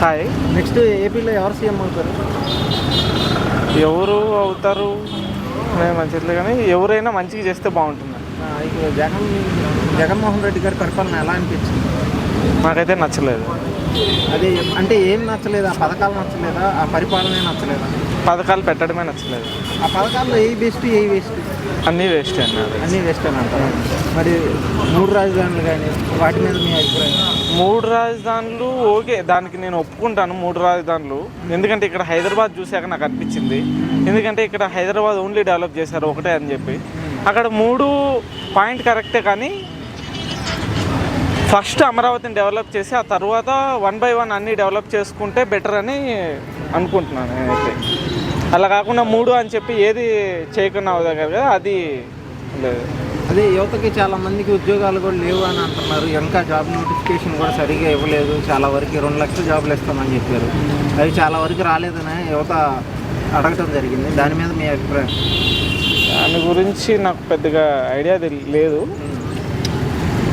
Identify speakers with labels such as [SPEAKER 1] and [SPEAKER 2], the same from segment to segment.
[SPEAKER 1] Hi.
[SPEAKER 2] Next ఏపీలో ఎవరు CM అవుతారు?
[SPEAKER 1] ఎవరు అవుతారు? అనేది మంచిది కానీ ఎవరైనా మంచిగా చేస్తే బాగుంటుంది.
[SPEAKER 2] జగన్ జగన్మోహన్ రెడ్డి గారి పరిపాలన ఎలా అనిపించింది?
[SPEAKER 1] నాకైతే నచ్చలేదు.
[SPEAKER 2] అదే అంటే ఏం నచ్చలేదు? ఆ పథకాలు నచ్చలేదా? ఆ పరిపాలనే నచ్చలేదా?
[SPEAKER 1] పథకాలు పెట్టడమే నచ్చలేదు.
[SPEAKER 2] ఆ పథకాల్లో ఏ బెస్ట్ ఏ వేస్ట్?
[SPEAKER 1] అన్నీ వేస్ట్ అన్నారు.
[SPEAKER 2] అన్నీ వేస్ట్ అని అంటారు. మరి మూడు రాజధానులు కానీ వాటి మీద మీ అభిప్రాయం?
[SPEAKER 1] మూడు రాజధానులు ఓకే దానికి నేను ఒప్పుకుంటాను మూడు రాజధానులు. ఎందుకంటే ఇక్కడ హైదరాబాద్ చూశాక నాకు అనిపించింది. ఎందుకంటే ఇక్కడ హైదరాబాద్ ఓన్లీ డెవలప్ చేశారు ఒకటే అని చెప్పి. అక్కడ మూడు పాయింట్ కరెక్టే కానీ ఫస్ట్ అమరావతిని డెవలప్ చేసి ఆ తర్వాత వన్ బై వన్ అన్నీ డెవలప్ చేసుకుంటే బెటర్ అని అనుకుంటున్నాను నేనైతే. అలా కాకుండా మూడు అని చెప్పి ఏది చేయకుండా అవుదా కదా అది లేదు
[SPEAKER 2] అదే యువతకి చాలా మందికి ఉద్యోగాలు కూడా లేవు అని అంటున్నారు. ఇంకా జాబ్ నోటిఫికేషన్ కూడా సరిగా ఇవ్వలేదు. చాలా వరకు రెండు లక్షల జాబులు ఇస్తామని చెప్పారు. అవి చాలా వరకు రాలేదని యువత అడగటం జరిగింది. దాని మీద మీ అభిప్రాయం?
[SPEAKER 1] దాని గురించి నాకు పెద్దగా ఐడియా లేదు.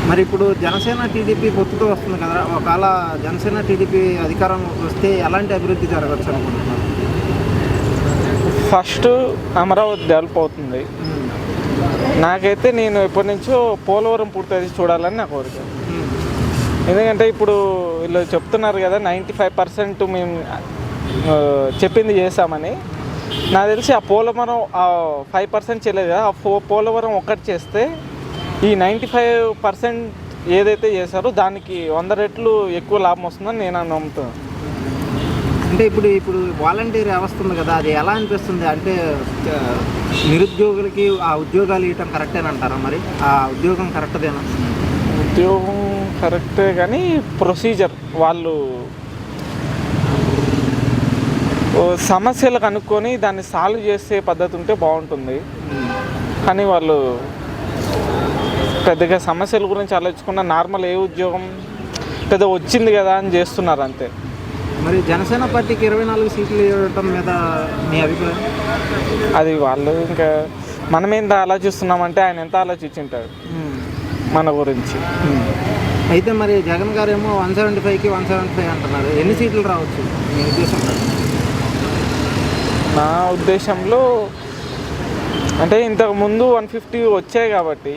[SPEAKER 2] మరి ఇప్పుడు జనసేన టీడీపీ పొత్తుతో వస్తుంది కదా ఒకవేళ జనసేన టీడీపీ అధికారం వస్తే ఎలాంటి అభివృద్ధి జరగచ్చు అనుకుంటున్నారు?
[SPEAKER 1] ఫస్ట్ అమరావతి డెవలప్ అవుతుంది. నాకైతే నేను ఎప్పటి నుంచో పోలవరం పూర్తి చూడాలని నా కోరిక. ఎందుకంటే ఇప్పుడు వీళ్ళు చెప్తున్నారు కదా నైంటీ ఫైవ్ పర్సెంట్ మేము చెప్పింది చేసామని నాకు తెలిసి ఆ పోలవరం ఆ ఫైవ్ పర్సెంట్ చేయలేదు కదా ఆ పోలవరం ఒక్కటి చేస్తే ఈ నైంటీ ఫైవ్ పర్సెంట్ ఏదైతే చేశారో దానికి వంద రెట్లు ఎక్కువ లాభం వస్తుందని నేను నమ్ముతున్నాను.
[SPEAKER 2] అంటే ఇప్పుడు ఇప్పుడు వాలంటీర్ వ్యవస్థ ఉంది కదా అది ఎలా అనిపిస్తుంది? అంటే నిరుద్యోగులకి ఆ ఉద్యోగాలు ఇవ్వటం కరెక్టేనంటారా మరి? ఆ ఉద్యోగం కరెక్టదేనా?
[SPEAKER 1] ఉద్యోగం కరెక్టే కానీ ప్రొసీజర్ వాళ్ళు సమస్యలు కనుక్కొని దాన్ని సాల్వ్ చేసే పద్ధతి ఉంటే బాగుంటుంది. కానీ వాళ్ళు పెద్దగా సమస్యల గురించి ఆలోచించకుండా నార్మల్ ఏ ఉద్యోగం పెద్ద వచ్చింది కదా అని చేస్తున్నారు అంతే.
[SPEAKER 2] మరి జనసేన పార్టీకి ఇరవై నాలుగు సీట్లు ఇవ్వటం మీద మీ అభిప్రాయం?
[SPEAKER 1] అది వాళ్ళు ఇంకా మనం ఎంత ఆలోచిస్తున్నామంటే ఆయన ఎంత ఆలోచించుంటాడు మన గురించి.
[SPEAKER 2] అయితే మరి జగన్ గారు ఏమో వన్ సెవెంటీ ఫైవ్కి వన్ సెవెంటీ ఫైవ్ అంటున్నారు. ఎన్ని సీట్లు రావచ్చు మీ ఉద్దేశం?
[SPEAKER 1] నా ఉద్దేశంలో అంటే ఇంతకు ముందు వన్ ఫిఫ్టీ వచ్చాయి కాబట్టి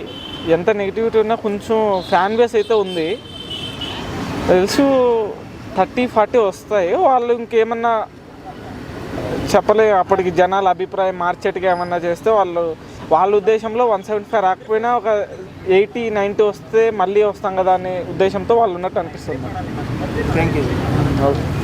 [SPEAKER 1] ఎంత నెగిటివిటీ ఉన్నా కొంచెం ఫ్యాన్ బేస్ అయితే ఉంది. తెలుసు థర్టీ ఫార్టీ వస్తాయి. వాళ్ళు ఇంకేమన్నా చెప్పలే అప్పటికి జనాల అభిప్రాయం మార్చేట్టుగా ఏమన్నా చేస్తే వాళ్ళు వాళ్ళ ఉద్దేశంలో వన్ సెవెంటీ ఫైవ్ రాకపోయినా ఒక ఎయిటీ నైంటీ వస్తే మళ్ళీ వస్తాం కదా అనే ఉద్దేశంతో వాళ్ళు ఉన్నట్టు అనిపిస్తుంది.
[SPEAKER 2] Thank you
[SPEAKER 1] okay